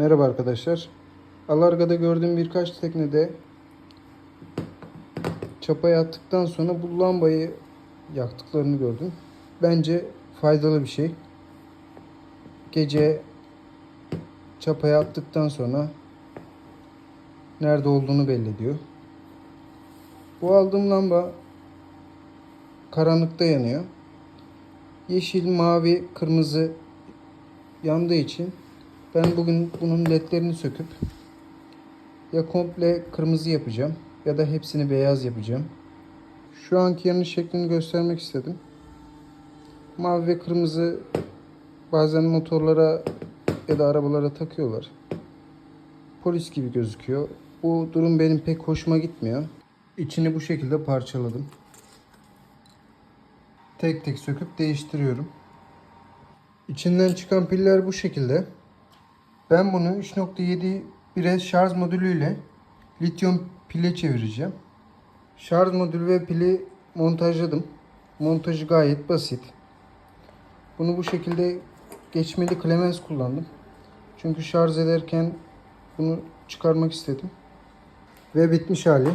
Merhaba arkadaşlar. Alarga'da gördüğüm birkaç teknede çapaya attıktan sonra bu lambayı yaktıklarını gördüm. Bence faydalı bir şey. Gece çapaya attıktan sonra nerede olduğunu belli ediyor. Bu aldığım lamba karanlıkta yanıyor. Yeşil, mavi, kırmızı yandığı için ben bugün bunun ledlerini söküp ya komple kırmızı yapacağım ya da hepsini beyaz yapacağım. Şu anki yanış şeklini göstermek istedim. Mavi ve kırmızı bazen motorlara ya da arabalara takıyorlar. Polis gibi gözüküyor. Bu durum benim pek hoşuma gitmiyor. İçini bu şekilde parçaladım. Tek tek söküp değiştiriyorum. İçinden çıkan piller bu şekilde. Ben bunu 3.7 1S şarj modülüyle lityum pile çevireceğim. Şarj modülü ve pili montajladım. Montajı gayet basit. Bunu bu şekilde geçmeli klemens kullandım. Çünkü şarj ederken bunu çıkarmak istedim. Ve bitmiş hali.